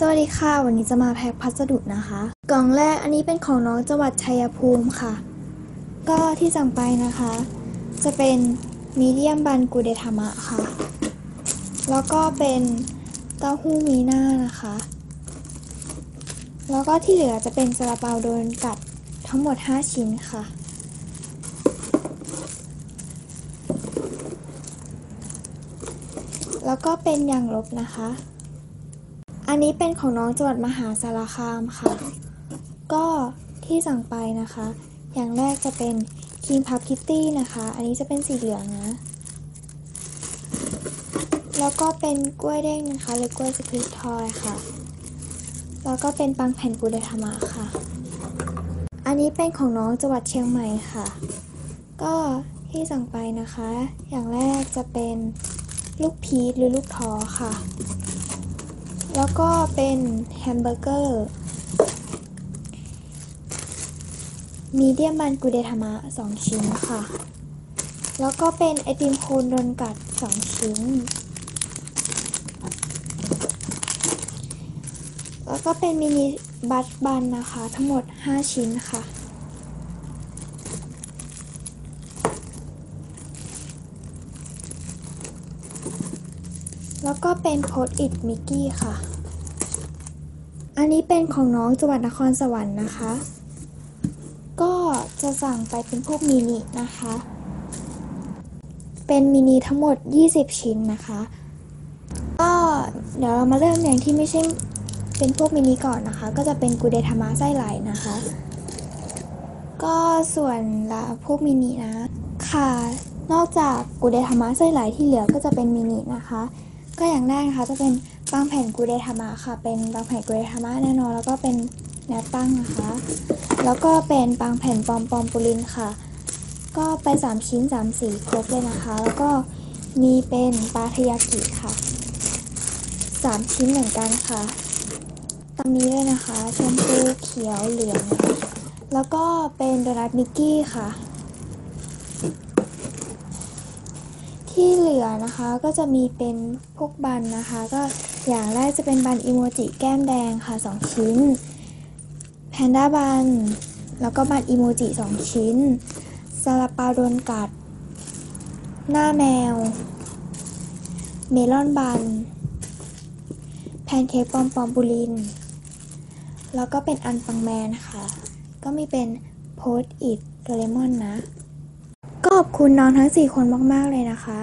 สวัสดีค่ะ วันนี้จะมาแพ็คพัสดุนะคะ กล่องแรกอันนี้เป็นของน้องจังหวัดชัยภูมิค่ะ ก็ที่สั่งไปนะคะ จะเป็นมีเดียมบันกูเดทามะค่ะ แล้วก็เป็นเต้าหู้มีหน้านะคะ แล้วก็ที่เหลือจะเป็นซาลาเปาโดนกัดทั้งหมด 5 ชิ้นค่ะ แล้วก็เป็นยางลบนะคะ อันนี้เป็นของน้องจังหวัดมหาสารคามค่ะ ก็ที่สั่งไปนะคะ อย่างแรกจะเป็นครีมพับคิตตี้นะคะ อันนี้จะเป็นสีเหลืองนะ แล้วก็เป็นกล้วยเด้งนะคะ หรือกล้วยสควิตทอยค่ะ แล้วก็เป็นปังแผ่นปูเดธรรมะค่ะ อันนี้เป็นของน้องจังหวัดเชียงใหม่ค่ะ ก็ที่สั่งไปนะคะ อย่างแรกจะเป็นลูกพีชหรือลูกทอค่ะ แล้วก็เป็นแฮมเบอร์เกอร์ มีเดียมบันกูเดทามะ2ชิ้นค่ะ แล้วก็เป็นไอติมโคนโดนกัด 2 ชิ้น แล้วก็เป็นมินิบัตบันนะคะ ทั้งหมด 5 ชิ้นค่ะแล้วก็เป็นโพสอิดมิกกี้ค่ะ อันนี้เป็นของน้องจังหวัดนครสวรรค์นะคะ ก็จะสั่งไปเป็นพวกมินินะคะ เป็นมินิทั้งหมด 20 ชิ้นนะคะ ก็เดี๋ยวเรามาเริ่มอย่างที่ไม่ใช่เป็นพวกมินิก่อนนะคะ ก็จะเป็นกูเดทามะไส้ไหลนะคะ ก็ส่วนละพวกมินินะ ค่ะ นอกจากกูเดทามะไส้ไหลที่เหลือก็จะเป็นมินินะคะ ก็อย่างแรกนะคะจะเป็นบางแผ่นกูเดทามะค่ะ เป็นบางแผ่นกูเดทามะแน่นอน แล้วก็เป็นแนวตั้งนะคะ แล้วก็เป็นบางแผ่นปอมปอมปูลินค่ะ ก็ไป 3 ชิ้น 3 สีครบเลยนะคะ แล้วก็มีเป็นปลาทยากิค่ะ 3 ชิ้นเหมือนกันค่ะตามนี้เลยนะคะ ชมพูเขียวเหลือง แล้วก็เป็นโดนัทมิกกี้ค่ะ ที่เหลือนะคะก็จะมีเป็นพวกบันนะคะ ก็อย่างแรกจะเป็นบันอิโมจิแก้มแดงค่ะ 2 ชิ้น แพนด้าบัน แล้วก็บันอิโมจิ 2 ชิ้นซาลาเปาโดนกัด หน้าแมว เมลอนบัน แพนเค้กปอมปอมบูลิน แล้วก็เป็นอันปังแมนค่ะก็มีเป็นโพสต์อิดเรมอนนะ ก็ขอบคุณน้องทั้ง4คนมาก ๆ เลยนะคะ